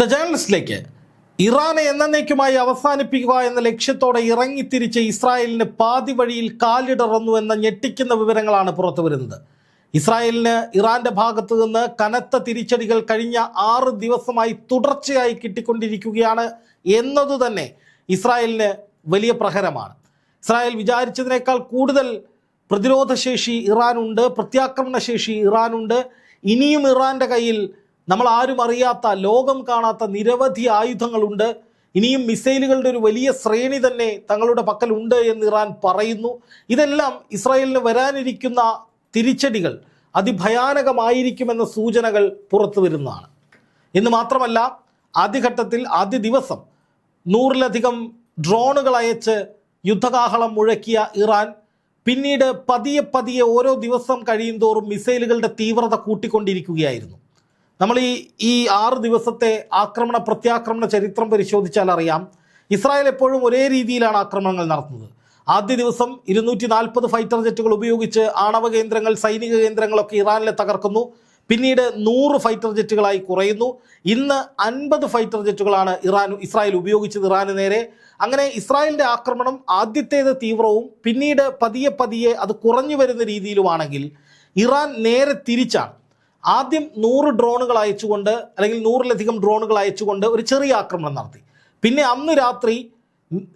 The ജേർണലിസ്റ്റിലേക്ക് ഇറാനെ എന്നേക്കുമായി അവസാനിപ്പിക്കുക എന്ന ലക്ഷ്യത്തോടെ ഇറങ്ങിത്തിരിച്ച് ഇസ്രായേലിന് പാതി വഴിയിൽ കാലിടറന്നു എന്ന ഞെട്ടിക്കുന്ന വിവരങ്ങളാണ് പുറത്തു വരുന്നത്. ഇസ്രായേലിന് ഇറാന്റെ ഭാഗത്തു നിന്ന് കനത്ത തിരിച്ചടികൾ കഴിഞ്ഞ ആറ് ദിവസമായി തുടർച്ചയായി കിട്ടിക്കൊണ്ടിരിക്കുകയാണ് എന്നതു തന്നെ ഇസ്രായേലിന് വലിയ പ്രഹരമാണ്. ഇസ്രായേൽ വിചാരിച്ചതിനേക്കാൾ കൂടുതൽ പ്രതിരോധശേഷി ഇറാനുണ്ട് പ്രത്യാക്രമണ ശേഷി ഇറാനുണ്ട്. ഇനിയും ഇറാന്റെ കയ്യിൽ നമ്മൾ ആരും അറിയാത്ത ലോകം കാണാത്ത നിരവധി ആയുധങ്ങളുണ്ട്. ഇനിയും മിസൈലുകളുടെ ഒരു വലിയ ശ്രേണി തന്നെ തങ്ങളുടെ പക്കലുണ്ട് എന്ന് ഇറാൻ പറയുന്നു. ഇതെല്ലാം ഇസ്രായേലിന് വരാനിരിക്കുന്ന തിരിച്ചടികൾ അതിഭയാനകമായിരിക്കുമെന്ന സൂചനകൾ പുറത്തു വരുന്നതാണ്. എന്ന് മാത്രമല്ല ആദ്യഘട്ടത്തിൽ ആദ്യ ദിവസം നൂറിലധികം ഡ്രോണുകൾ അയച്ച് യുദ്ധകാഹളം മുഴക്കിയ ഇറാൻ പിന്നീട് പതിയെ പതിയെ ഓരോ ദിവസം കഴിയും തോറും മിസൈലുകളുടെ തീവ്രത കൂട്ടിക്കൊണ്ടിരിക്കുകയായിരുന്നു. നമ്മൾ ഈ ഈ ആറ് ദിവസത്തെ ആക്രമണ പ്രത്യാക്രമണ ചരിത്രം പരിശോധിച്ചാൽ അറിയാം. ഇസ്രായേൽ എപ്പോഴും ഒരേ രീതിയിലാണ് ആക്രമണങ്ങൾ നടത്തുന്നത്. ആദ്യ ദിവസം ഇരുന്നൂറ്റി നാൽപ്പത് ഫൈറ്റർ ജെറ്റുകൾ ഉപയോഗിച്ച് ആണവ കേന്ദ്രങ്ങൾ സൈനിക കേന്ദ്രങ്ങളൊക്കെ ഇറാനിലെ തകർക്കുന്നു. പിന്നീട് നൂറ് ഫൈറ്റർ ജെറ്റുകളായി കുറയുന്നു. ഇന്ന് അൻപത് ഫൈറ്റർ ജെറ്റുകളാണ് ഇറാൻ ഇസ്രായേൽ ഉപയോഗിച്ചത് ഇറാന് നേരെ. അങ്ങനെ ഇസ്രായേലിന്റെ ആക്രമണം ആദ്യത്തേത് തീവ്രവും പിന്നീട് പതിയെ പതിയെ അത് കുറഞ്ഞു വരുന്ന രീതിയിലുമാണെങ്കിൽ ഇറാൻ നേരെ തിരിച്ചാണ്. ആദ്യം നൂറ് ഡ്രോണുകൾ അയച്ചുകൊണ്ട് അല്ലെങ്കിൽ നൂറിലധികം ഡ്രോണുകൾ അയച്ചുകൊണ്ട് ഒരു ചെറിയ ആക്രമണം നടത്തി. പിന്നെ അന്ന് രാത്രി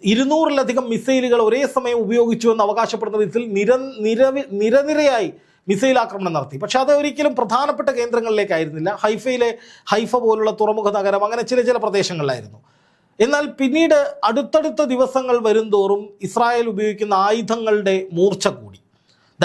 ഇരുന്നൂറിലധികം മിസൈലുകൾ ഒരേ സമയം ഉപയോഗിച്ചു എന്ന് അവകാശപ്പെടുന്ന വിധത്തിൽ നിര നിരവി നിരനിരയായി മിസൈൽ ആക്രമണം നടത്തി. പക്ഷെ അത് ഒരിക്കലും പ്രധാനപ്പെട്ട കേന്ദ്രങ്ങളിലേക്കായിരുന്നില്ല. ഹൈഫയിലെ ഹൈഫ പോലുള്ള തുറമുഖ നഗരം അങ്ങനെ ചില ചില പ്രദേശങ്ങളിലായിരുന്നു. എന്നാൽ പിന്നീട് അടുത്തടുത്ത ദിവസങ്ങൾ വരുംതോറും ഇസ്രായേൽ ഉപയോഗിക്കുന്ന ആയുധങ്ങളുടെ മൂർച്ച കൂടി.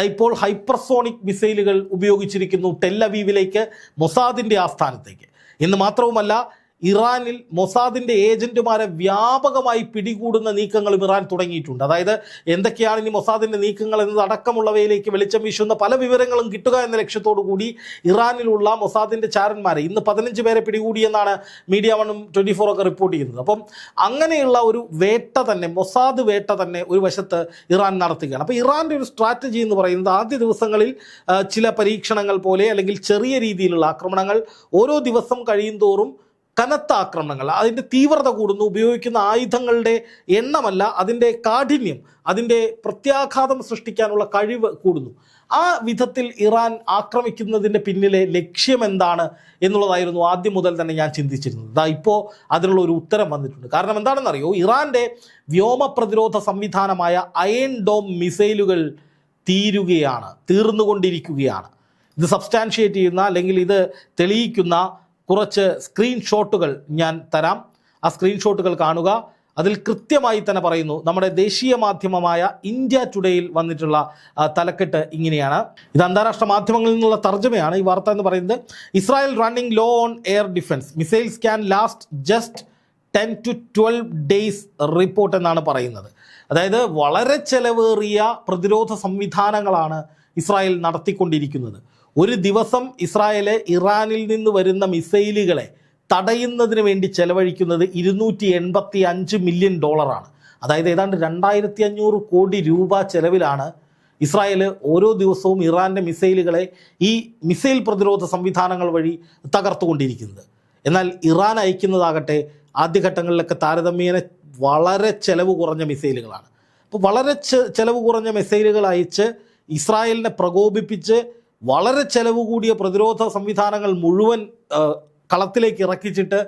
ഇപ്പോൾ ഹൈപ്പർസോണിക് മിസൈലുകൾ ഉപയോഗിച്ചിരിക്കുന്നു ടെല്ലവീവിലേക്ക് മൊസാദിന്റെ ആസ്ഥാനത്തേക്ക്. എന്ന് മാത്രവുമല്ല ഇറാനിൽ മൊസാദിന്റെ ഏജന്റുമാരെ വ്യാപകമായി പിടികൂടുന്ന നീക്കങ്ങളും ഇറാൻ തുടങ്ങിയിട്ടുണ്ട്. അതായത് എന്തൊക്കെയാണ് ഇനി മൊസാദിന്റെ നീക്കങ്ങൾ എന്നത് അടക്കമുള്ളവയിലേക്ക് വെളിച്ചം വീശുന്ന പല വിവരങ്ങളും കിട്ടുക എന്ന ലക്ഷ്യത്തോടു കൂടി ഇറാനിലുള്ള മൊസാദിന്റെ ചാരന്മാരെ ഇന്ന് പതിനഞ്ച് പേരെ പിടികൂടിയെന്നാണ് മീഡിയ വണ്ണും ട്വന്റി ഫോർ ഒക്കെ റിപ്പോർട്ട് ചെയ്യുന്നത്. അപ്പം അങ്ങനെയുള്ള ഒരു വേട്ട തന്നെ മൊസാദ് വേട്ട തന്നെ ഒരു വശത്ത് ഇറാൻ നടത്തുകയാണ്. അപ്പോൾ ഇറാന്റെ ഒരു സ്ട്രാറ്റജി എന്ന് പറയുന്നത് ആദ്യ ദിവസങ്ങളിൽ ചില പരീക്ഷണങ്ങൾ പോലെ അല്ലെങ്കിൽ ചെറിയ രീതിയിലുള്ള ആക്രമണങ്ങൾ ഓരോ ദിവസം കഴിയുന്തോറും കനത്ത ആക്രമണങ്ങൾ അതിന്റെ തീവ്രത കൂടുന്നു ഉപയോഗിക്കുന്ന ആയുധങ്ങളുടെ എണ്ണമല്ല അതിന്റെ കാഠിന്യം അതിന്റെ പ്രത്യാഘാതം സൃഷ്ടിക്കാനുള്ള കഴിവ് കൂടുന്നു. ആ വിധത്തിൽ ഇറാൻ ആക്രമിക്കുന്നതിന്റെ പിന്നിലെ ലക്ഷ്യം എന്താണ് എന്നുള്ളതായിരുന്നു ആദ്യം മുതൽ തന്നെ ഞാൻ ചിന്തിച്ചിരുന്നത്. ഇതാ ഇപ്പോൾ അതിനുള്ള ഒരു ഉത്തരം വന്നിട്ടുണ്ട്. കാരണം എന്താണെന്നറിയോ ഇറാന്റെ വ്യോമ പ്രതിരോധ സംവിധാനമായ അയൺ ഡോം മിസൈലുകൾ തീരുകയാണ് തീർന്നുകൊണ്ടിരിക്കുകയാണ്. ഇത് സബ്സ്റ്റാൻഷിയേറ്റ് ചെയ്യുന്ന അല്ലെങ്കിൽ ഇത് തെളിയിക്കുന്ന കുറച്ച് സ്ക്രീൻഷോട്ടുകൾ ഞാൻ തരാം. ആ സ്ക്രീൻഷോട്ടുകൾ കാണുക. അതിൽ കൃത്യമായി തന്നെ പറയുന്നു നമ്മുടെ ദേശീയ മാധ്യമമായ ഇന്ത്യ ടുഡേയിൽ വന്നിട്ടുള്ള തലക്കെട്ട് ഇങ്ങനെയാണ്. ഇത് അന്താരാഷ്ട്ര മാധ്യമങ്ങളിൽ നിന്നുള്ള തർജമയാണ്. ഈ വാർത്ത എന്ന് പറയുന്നത് Israel running low on air defence missiles can last just ten to twelve days report എന്നാണ് പറയുന്നത്. അതായത് വളരെ ചെലവേറിയ പ്രതിരോധ സംവിധാനങ്ങളാണ് ഇസ്രായേൽ നടത്തിക്കൊണ്ടിരിക്കുന്നത്. ഒരു ദിവസം ഇസ്രായേൽ ഇറാനിൽ നിന്ന് വരുന്ന മിസൈലുകളെ തടയുന്നതിന് വേണ്ടി ചെലവഴിക്കുന്നത് ഇരുന്നൂറ്റി എൺപത്തി അഞ്ച് മില്യൺ ഡോളറാണ്. അതായത് ഏതാണ്ട് രണ്ടായിരത്തി അഞ്ഞൂറ് കോടി രൂപ ചെലവിലാണ് ഇസ്രായേൽ ഓരോ ദിവസവും ഇറാന്റെ മിസൈലുകളെ ഈ മിസൈൽ പ്രതിരോധ സംവിധാനങ്ങൾ വഴി തകർത്തുകൊണ്ടിരിക്കുന്നത്. എന്നാൽ ഇറാൻ അയക്കുന്നതാകട്ടെ ആദ്യഘട്ടങ്ങളിലൊക്കെ താരതമ്യേന വളരെ ചെലവ് കുറഞ്ഞ മിസൈലുകളാണ്. അപ്പോൾ വളരെ ചെലവ് കുറഞ്ഞ മിസൈലുകൾ അയച്ച് ഇസ്രായേലിനെ പ്രകോപിപ്പിച്ച് വളരെ ചെലവ് കൂടിയ പ്രതിരോധ സംവിധാനങ്ങൾ മുഴുവൻ കളത്തിലേക്ക് ഇറക്കിച്ചിട്ട്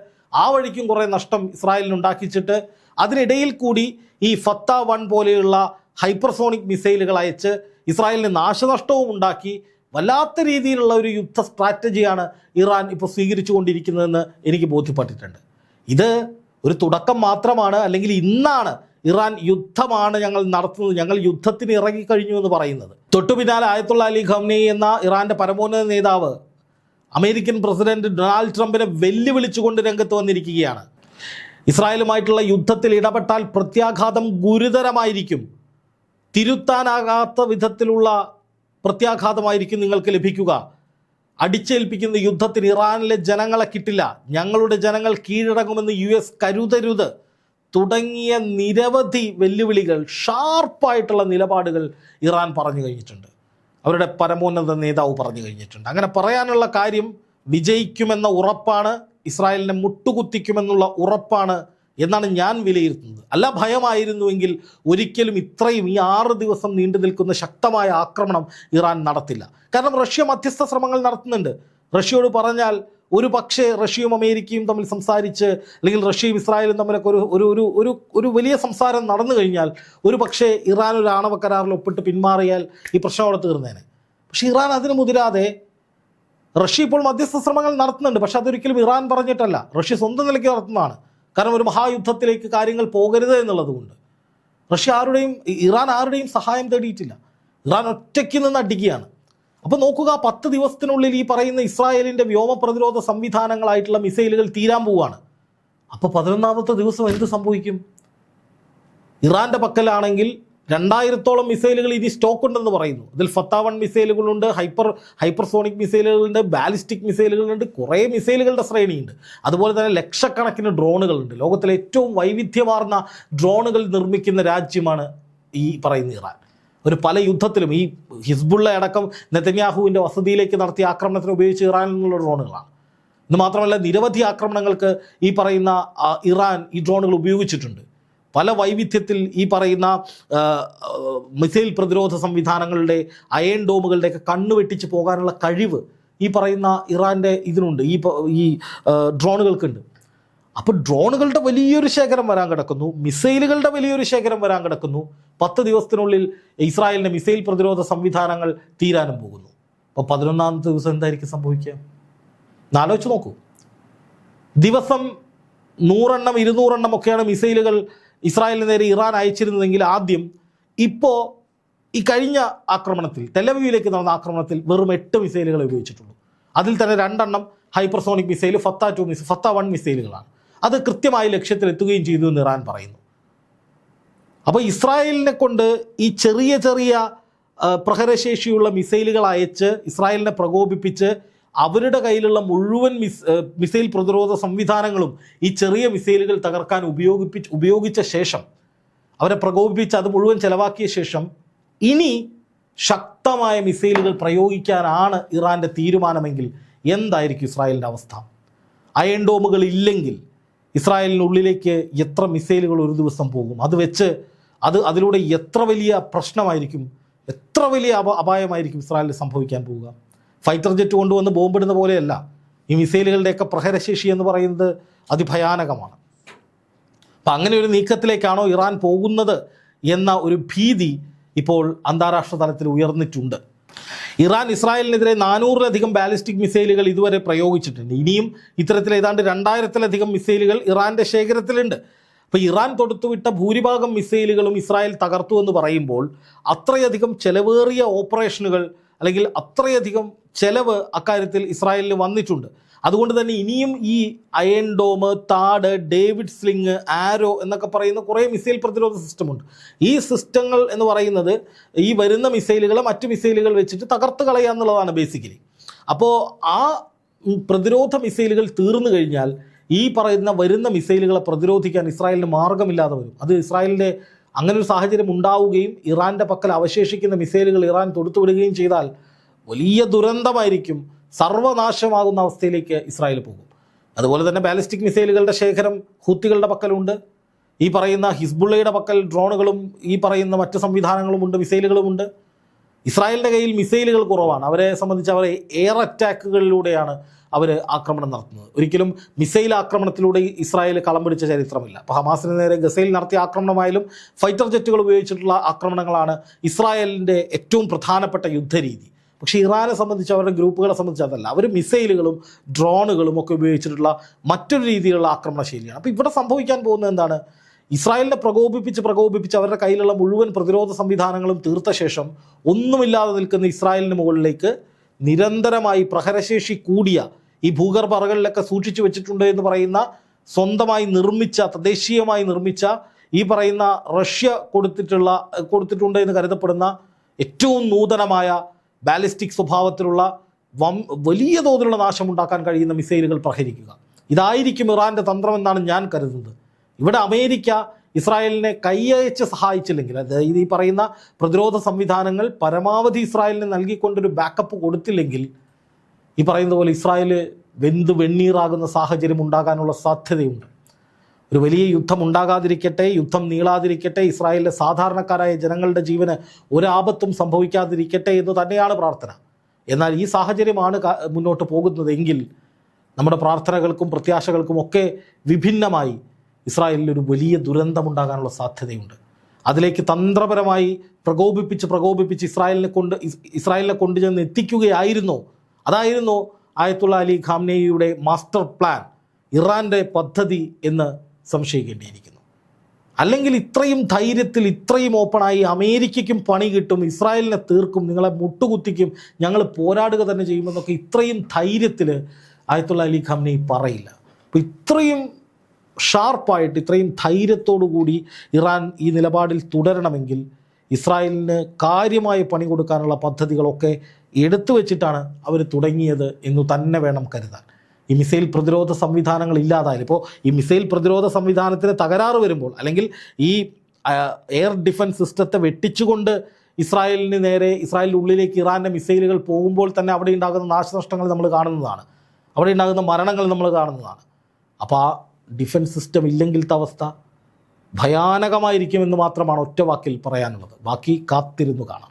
ആ വഴിക്കും കുറേ നഷ്ടം ഇസ്രായേലിന് ഉണ്ടാക്കിച്ചിട്ട് അതിനിടയിൽ കൂടി ഈ ഫത്ത വൺ പോലെയുള്ള ഹൈപ്പർസോണിക് മിസൈലുകൾ അയച്ച് ഇസ്രായേലിന് നാശനഷ്ടവും ഉണ്ടാക്കി. വല്ലാത്ത രീതിയിലുള്ള ഒരു യുദ്ധ സ്ട്രാറ്റജിയാണ് ഇറാൻ ഇപ്പോൾ സ്വീകരിച്ചു കൊണ്ടിരിക്കുന്നതെന്ന് എനിക്ക് ബോധ്യപ്പെട്ടിട്ടുണ്ട്. ഇത് ഒരു തുടക്കം മാത്രമാണ് അല്ലെങ്കിൽ ഇന്നാണ് ഇറാൻ യുദ്ധമാണ് ഞങ്ങൾ നടത്തുന്നത് ഞങ്ങൾ യുദ്ധത്തിന് ഇറങ്ങിക്കഴിഞ്ഞു എന്ന് പറയുന്നത്. തൊട്ടു പിന്നാലെ ആയത്തുള്ള അലി ഖംനി എന്ന ഇറാന്റെ പരമോന്നത നേതാവ് അമേരിക്കൻ പ്രസിഡന്റ് ഡൊണാൾഡ് ട്രംപിനെ വെല്ലുവിളിച്ചുകൊണ്ട് രംഗത്ത് വന്നിരിക്കുകയാണ്. ഇസ്രായേലുമായിട്ടുള്ള യുദ്ധത്തിൽ ഇടപെട്ടാൽ പ്രത്യാഘാതം ഗുരുതരമായിരിക്കും. തിരുത്താനാകാത്ത വിധത്തിലുള്ള പ്രത്യാഘാതമായിരിക്കും നിങ്ങൾക്ക് ലഭിക്കുക. അടിച്ചേൽപ്പിക്കുന്ന യുദ്ധത്തിന് ഇറാനിലെ ജനങ്ങളെ കിട്ടില്ല. ഞങ്ങളുടെ ജനങ്ങൾ കീഴടങ്ങുമെന്ന് യു കരുതരുത്. തുടങ്ങിയ നിരവധി വെല്ലുവിളികൾ ഷാർപ്പായിട്ടുള്ള നിലപാടുകൾ ഇറാൻ പറഞ്ഞു കഴിഞ്ഞിട്ടുണ്ട്. അവരുടെ പരമോന്നത നേതാവ് പറഞ്ഞു കഴിഞ്ഞിട്ടുണ്ട്. അങ്ങനെ പറയാനുള്ള കാര്യം വിജയിക്കുമെന്ന ഉറപ്പാണ് ഇസ്രായേലിനെ മുട്ടുകുത്തിക്കുമെന്നുള്ള ഉറപ്പാണ് എന്നാണ് ഞാൻ വിലയിരുത്തുന്നത്. അല്ല ഭയമായിരുന്നുവെങ്കിൽ ഒരിക്കലും ഇത്രയും ഈ ആറ് ദിവസം നീണ്ടു നിൽക്കുന്ന ശക്തമായ ആക്രമണം ഇറാൻ നടത്തില്ല. കാരണം റഷ്യ മധ്യസ്ഥ ശ്രമങ്ങൾ നടത്തുന്നുണ്ട്. റഷ്യയോട് പറഞ്ഞാൽ ഒരു പക്ഷേ റഷ്യയും അമേരിക്കയും തമ്മിൽ സംസാരിച്ച് അല്ലെങ്കിൽ റഷ്യയും ഇസ്രായേലും തമ്മിലൊക്കെ ഒരു ഒരു ഒരു ഒരു ഒരു വലിയ സംസാരം നടന്നു കഴിഞ്ഞാൽ ഒരു പക്ഷേ ഇറാൻ ഒരു ആണവ കരാറിൽ ഒപ്പിട്ട് പിന്മാറിയാൽ ഈ പ്രശ്നം അവിടെ തീർന്നേനെ. പക്ഷേ ഇറാൻ അതിന് മുതിരാതെ റഷ്യ ഇപ്പോൾ മധ്യസ്ഥ ശ്രമങ്ങൾ നടത്തുന്നുണ്ട്. പക്ഷെ അതൊരിക്കലും ഇറാൻ പറഞ്ഞിട്ടല്ല. റഷ്യ സ്വന്തം നിലയ്ക്ക് നടത്തുന്നതാണ്. കാരണം ഒരു മഹായുദ്ധത്തിലേക്ക് കാര്യങ്ങൾ പോകരുത് എന്നുള്ളതുകൊണ്ട് റഷ്യ ആരുടെയും ഇറാൻ ആരുടെയും സഹായം തേടിയിട്ടില്ല. ഇറാൻ ഒറ്റയ്ക്ക് നിന്ന് അടിക്കുകയാണ്. അപ്പോൾ നോക്കുക പത്ത് ദിവസത്തിനുള്ളിൽ ഈ പറയുന്ന ഇസ്രായേലിന്റെ വ്യോമ പ്രതിരോധ സംവിധാനങ്ങളായിട്ടുള്ള മിസൈലുകൾ തീരാൻ പോവുകയാണ്. അപ്പൊ പതിനൊന്നാമത്തെ ദിവസം എന്ത് സംഭവിക്കും? ഇറാന്റെ പക്കലാണെങ്കിൽ രണ്ടായിരത്തോളം മിസൈലുകൾ ഇനി സ്റ്റോക്ക് ഉണ്ടെന്ന് പറയുന്നു. അതിൽ ഫത്താവൺ മിസൈലുകളുണ്ട് ഹൈപ്പർ ഹൈപ്പർസോണിക് മിസൈലുകളുണ്ട് ബാലിസ്റ്റിക് മിസൈലുകളുണ്ട് കുറേ മിസൈലുകളുടെ ശ്രേണിയുണ്ട്. അതുപോലെ തന്നെ ലക്ഷക്കണക്കിന് ഡ്രോണുകളുണ്ട്. ലോകത്തിലെ ഏറ്റവും വൈവിധ്യമാർന്ന ഡ്രോണുകൾ നിർമ്മിക്കുന്ന രാജ്യമാണ് ഈ പറയുന്ന ഇറാൻ. ഒരു പല യുദ്ധത്തിലും ഈ ഹിസ്ബുള്ള അടക്കം നെതന്യാഹുവിന്റെ വസതിയിലേക്ക് നടത്തിയ ആക്രമണത്തിന് ഉപയോഗിച്ച് ഇറാൻ എന്നുള്ള ഡ്രോണുകളാണ്. ഇത് മാത്രമല്ല നിരവധി ആക്രമണങ്ങൾക്ക് ഈ പറയുന്ന ഇറാൻ ഈ ഡ്രോണുകൾ ഉപയോഗിച്ചിട്ടുണ്ട്. പല വൈവിധ്യത്തിൽ ഈ പറയുന്ന മിസൈൽ പ്രതിരോധ സംവിധാനങ്ങളുടെ അയൺ ഡോമുകളുടെയൊക്കെ കണ്ണു വെട്ടിച്ച് പോകാനുള്ള കഴിവ് ഈ പറയുന്ന ഇറാന്റെ ഇതിനുണ്ട് ഈ ഈ ഡ്രോണുകൾക്കുണ്ട്. അപ്പോൾ ഡ്രോണുകളുടെ വലിയൊരു ശേഖരം വരാൻ കിടക്കുന്നു മിസൈലുകളുടെ വലിയൊരു ശേഖരം വരാൻ കിടക്കുന്നു പത്ത് ദിവസത്തിനുള്ളിൽ ഇസ്രായേലിന്റെ മിസൈൽ പ്രതിരോധ സംവിധാനങ്ങൾ തീരാനും പോകുന്നു. അപ്പോൾ പതിനൊന്നാമത്തെ ദിവസം എന്തായിരിക്കും സംഭവിക്കുക? എന്നാലോചിച്ച് നോക്കൂ. ദിവസം നൂറെണ്ണം ഇരുന്നൂറെണ്ണം ഒക്കെയാണ് മിസൈലുകൾ ഇസ്രായേലിന് നേരെ ഇറാൻ അയച്ചിരുന്നതെങ്കിൽ ആദ്യം ഇപ്പോൾ ഈ കഴിഞ്ഞ ആക്രമണത്തിൽ ടെലവീവിലേക്ക് നടന്ന ആക്രമണത്തിൽ വെറും എട്ട് മിസൈലുകൾ ഉപയോഗിച്ചിട്ടുള്ളൂ. അതിൽ തന്നെ രണ്ടെണ്ണം hypersonic missile Fattah two missile Fattah one മിസൈലുകളാണ്. അത് കൃത്യമായി ലക്ഷ്യത്തിലെത്തുകയും ചെയ്തു എന്ന് ഇറാൻ പറയുന്നു. അപ്പോൾ ഇസ്രായേലിനെ കൊണ്ട് ഈ ചെറിയ ചെറിയ പ്രഹരശേഷിയുള്ള മിസൈലുകൾ അയച്ച് ഇസ്രായേലിനെ പ്രകോപിപ്പിച്ച് അവരുടെ കയ്യിലുള്ള മുഴുവൻ മിസ് മിസൈൽ പ്രതിരോധ സംവിധാനങ്ങളും ഈ ചെറിയ മിസൈലുകൾ തകർക്കാൻ ഉപയോഗിപ്പിച്ച് ഉപയോഗിച്ച ശേഷം അവരെ പ്രകോപിപ്പിച്ച് അത് മുഴുവൻ ചെലവാക്കിയ ശേഷം ഇനി ശക്തമായ മിസൈലുകൾ പ്രയോഗിക്കാനാണ് ഇറാന്റെ തീരുമാനമെങ്കിൽ എന്തായിരിക്കും ഇസ്രായേലിന്റെ അവസ്ഥ? അയൺ ഡോമുകൾ ഇല്ലെങ്കിൽ ഇസ്രായേലിനുള്ളിലേക്ക് എത്ര മിസൈലുകൾ ഒരു ദിവസം പോകും? അത് വെച്ച് അത് അതിലൂടെ എത്ര വലിയ പ്രശ്നമായിരിക്കും എത്ര വലിയ അപ അപായമായിരിക്കും ഇസ്രായേലിൽ സംഭവിക്കാൻ പോവുക? ഫൈറ്റർ ജെറ്റ് കൊണ്ടുവന്ന് ബോംബിടുന്ന പോലെയല്ല. ഈ മിസൈലുകളുടെയൊക്കെ പ്രഹരശേഷി എന്ന് പറയുന്നത് അതിഭയാനകമാണ്. അപ്പം അങ്ങനെ ഒരു നീക്കത്തിലേക്കാണോ ഇറാൻ പോകുന്നത് എന്ന ഒരു ഭീതി ഇപ്പോൾ അന്താരാഷ്ട്ര തലത്തിൽ ഉയർന്നിട്ടുണ്ട്. ഇറാൻ ഇസ്രായേലിനെതിരെ നാനൂറിലധികം ബാലിസ്റ്റിക് മിസൈലുകൾ ഇതുവരെ പ്രയോഗിച്ചിട്ടുണ്ട്. ഇനിയും ഇത്തരത്തിൽ ഏതാണ്ട് രണ്ടായിരത്തിലധികം മിസൈലുകൾ ഇറാന്റെ ശേഖരത്തിലുണ്ട്. അപ്പോൾ ഇറാൻ തൊടുത്തുവിട്ട ഭൂരിഭാഗം മിസൈലുകളും ഇസ്രായേൽ തകർത്തു എന്ന് പറയുമ്പോൾ അത്രയധികം ചെലവേറിയ ഓപ്പറേഷനുകൾ അല്ലെങ്കിൽ അത്രയധികം ചെലവ് അക്കാര്യത്തിൽ ഇസ്രായേലിന് വന്നിട്ടുണ്ട്. അതുകൊണ്ട് തന്നെ ഇനിയും ഈ അയൺ ഡോം താഡ് ഡേവിഡ് സ്ലിങ് ആരോ എന്നൊക്കെ പറയുന്ന കുറേ മിസൈൽ പ്രതിരോധ സിസ്റ്റമുണ്ട്. ഈ സിസ്റ്റങ്ങൾ എന്ന് പറയുന്നത് ഈ വരുന്ന മിസൈലുകളെ മറ്റ് മിസൈലുകൾ വെച്ചിട്ട് തകർത്ത് കളയുക എന്നുള്ളതാണ് ബേസിക്കലി അപ്പോൾ ആ പ്രതിരോധ മിസൈലുകൾ തീർന്നു കഴിഞ്ഞാൽ ഈ പറയുന്ന വരുന്ന മിസൈലുകളെ പ്രതിരോധിക്കാൻ ഇസ്രായേലിന് മാർഗമില്ലാതെ വരും. അത് ഇസ്രായേലിന്റെ അങ്ങനെ ഒരു സാഹചര്യം ഉണ്ടാവുകയും ഇറാന്റെ പക്കൽ അവശേഷിക്കുന്ന മിസൈലുകൾ ഇറാൻ തൊടുത്തുവിടുകയും ചെയ്താൽ വലിയ ദുരന്തമായിരിക്കും. സർവനാശമാകുന്ന അവസ്ഥയിലേക്ക് ഇസ്രായേൽ പോകും. അതുപോലെ തന്നെ ബാലിസ്റ്റിക് മിസൈലുകളുടെ ശേഖരം ഹൂത്തികളുടെ പക്കലുണ്ട്. ഈ പറയുന്ന ഹിസ്ബുള്ളയുടെ പക്കൽ ഡ്രോണുകളും ഈ പറയുന്ന മറ്റ് സംവിധാനങ്ങളുമുണ്ട് മിസൈലുകളുമുണ്ട്. ഇസ്രായേലിന്റെ കയ്യിൽ മിസൈലുകൾ കുറവാണ്. അവരെ സംബന്ധിച്ച് അവർ എയർ അറ്റാക്കുകളിലൂടെയാണ് അവർ ആക്രമണം നടത്തുന്നത്. ഒരിക്കലും മിസൈൽ ആക്രമണത്തിലൂടെ ഇസ്രായേൽ കളം പിടിച്ച ചരിത്രമില്ല. അപ്പോൾ ഹമാസിന് നേരെ ഗസയിൽ നടത്തിയ ആക്രമണമായാലും ഫൈറ്റർ ജെറ്റുകൾ ഉപയോഗിച്ചിട്ടുള്ള ആക്രമണങ്ങളാണ് ഇസ്രായേലിന്റെ ഏറ്റവും പ്രധാനപ്പെട്ട യുദ്ധരീതി. പക്ഷേ ഇറാനെ സംബന്ധിച്ച് അവരുടെ ഗ്രൂപ്പുകളെ സംബന്ധിച്ച് അതല്ല. അവർ മിസൈലുകളും ഡ്രോണുകളും ഒക്കെ ഉപയോഗിച്ചിട്ടുള്ള മറ്റൊരു രീതിയിലുള്ള ആക്രമണശൈലിയാണ് അപ്പോൾ ഇവിടെ സംഭവിക്കാൻ പോകുന്നത് എന്താണ്? ഇസ്രായേലിനെ പ്രകോപിപ്പിച്ച് പ്രകോപിപ്പിച്ച് അവരുടെ കയ്യിലുള്ള മുഴുവൻ പ്രതിരോധ സംവിധാനങ്ങളും തീർത്ത ശേഷം ഒന്നുമില്ലാതെ നിൽക്കുന്ന ഇസ്രായേലിന് മുകളിലേക്ക് നിരന്തരമായി പ്രഹരശേഷി കൂടിയ ഈ ഭൂഗർഭ അറകളിലൊക്കെ സൂക്ഷിച്ചു വെച്ചിട്ടുണ്ട് എന്ന് പറയുന്ന സ്വന്തമായി നിർമ്മിച്ച തദ്ദേശീയമായി നിർമ്മിച്ച ഈ പറയുന്ന റഷ്യ കൊടുത്തിട്ടുള്ള കൊടുത്തിട്ടുണ്ട് എന്ന് കരുതപ്പെടുന്ന ഏറ്റവും നൂതനമായ ബാലിസ്റ്റിക് സ്വഭാവത്തിലുള്ള വം വലിയ തോതിലുള്ള നാശമുണ്ടാക്കാൻ കഴിയുന്ന മിസൈലുകൾ പ്രഹരിക്കുക. ഇതായിരിക്കും ഇറാന്റെ തന്ത്രമെന്നാണ് ഞാൻ കരുതുന്നത്. ഇവിടെ അമേരിക്ക ഇസ്രായേലിനെ കൈയച്ച് സഹായിച്ചില്ലെങ്കിൽ അതായത് ഈ പറയുന്ന പ്രതിരോധ സംവിധാനങ്ങൾ പരമാവധി ഇസ്രായേലിന് നൽകിക്കൊണ്ടൊരു ബാക്കപ്പ് കൊടുത്തില്ലെങ്കിൽ ഈ പറയുന്ന പോലെ ഇസ്രായേൽ വെന്ത് വെണ്ണീറാകുന്ന സാഹചര്യം ഉണ്ടാകാനുള്ള സാധ്യതയുണ്ട്. ഒരു വലിയ യുദ്ധം ഉണ്ടാകാതിരിക്കട്ടെ യുദ്ധം നീളാതിരിക്കട്ടെ ഇസ്രായേലിലെ സാധാരണക്കാരായ ജനങ്ങളുടെ ജീവന് ഒരാപത്തും സംഭവിക്കാതിരിക്കട്ടെ എന്ന് തന്നെയാണ് പ്രാർത്ഥന. എന്നാൽ ഈ സാഹചര്യമാണ് മുന്നോട്ട് പോകുന്നതെങ്കിൽ നമ്മുടെ പ്രാർത്ഥനകൾക്കും പ്രത്യാശകൾക്കും ഒക്കെ വിഭിന്നമായി ഇസ്രായേലിൽ ഒരു വലിയ ദുരന്തമുണ്ടാകാനുള്ള സാധ്യതയുണ്ട്. അതിലേക്ക് തന്ത്രപരമായി പ്രകോപിപ്പിച്ച് പ്രകോപിപ്പിച്ച് ഇസ്രായേലിനെ കൊണ്ട് ഇസ്രായേലിനെ കൊണ്ടുചെന്ന് എത്തിക്കുകയായിരുന്നു. അതായിരുന്നു ആയത്തുള്ള അലി ഖാംനേയുടെ മാസ്റ്റർ പ്ലാൻ ഇറാന്റെ പദ്ധതി എന്ന് സംശയിക്കേണ്ടിയിരിക്കുന്നു. അല്ലെങ്കിൽ ഇത്രയും ധൈര്യത്തിൽ ഇത്രയും ഓപ്പണായി അമേരിക്കയ്ക്കും പണി കിട്ടും ഇസ്രായേലിനെ തീർക്കും നിങ്ങളെ മുട്ടുകുത്തിക്കും ഞങ്ങൾ പോരാടുക തന്നെ ചെയ്യുമെന്നൊക്കെ ഇത്രയും ധൈര്യത്തിൽ ആയത്തുള്ള അലി ഖാംനെ പറയില്ല. അപ്പോൾ ഇത്രയും ഷാർപ്പായിട്ട് ഇത്രയും ധൈര്യത്തോടു കൂടി ഇറാൻ ഈ നിലപാടിൽ തുടരണമെങ്കിൽ ഇസ്രായേലിന് കാര്യമായി പണി കൊടുക്കാനുള്ള പദ്ധതികളൊക്കെ എടുത്തു വെച്ചിട്ടാണ് അവർ തുടങ്ങിയത് എന്നു തന്നെ വേണം കരുതാൻ. ഈ മിസൈൽ പ്രതിരോധ സംവിധാനങ്ങൾ ഇല്ലാതായാലും ഇപ്പോൾ ഈ മിസൈൽ പ്രതിരോധ സംവിധാനത്തിന് തകരാറ് വരുമ്പോൾ അല്ലെങ്കിൽ ഈ എയർ ഡിഫൻസ് സിസ്റ്റത്തെ വെട്ടിച്ചുകൊണ്ട് ഇസ്രായേലിന് നേരെ ഇസ്രായേലിന്റെ ഉള്ളിലേക്ക് ഇറാന്റെ മിസൈലുകൾ പോകുമ്പോൾ തന്നെ അവിടെ ഉണ്ടാകുന്ന നാശനഷ്ടങ്ങൾ നമ്മൾ കാണുന്നതാണ്. അവിടെ ഉണ്ടാകുന്ന മരണങ്ങൾ നമ്മൾ കാണുന്നതാണ്. അപ്പോൾ ആ ഡിഫൻസ് സിസ്റ്റം ഇല്ലെങ്കിലത്തെ അവസ്ഥ ഭയാനകമായിരിക്കുമെന്ന് മാത്രമാണ് ഒറ്റ വാക്കിൽ പറയാനുള്ളത്. ബാക്കി കാത്തിരുന്നു കാണാം.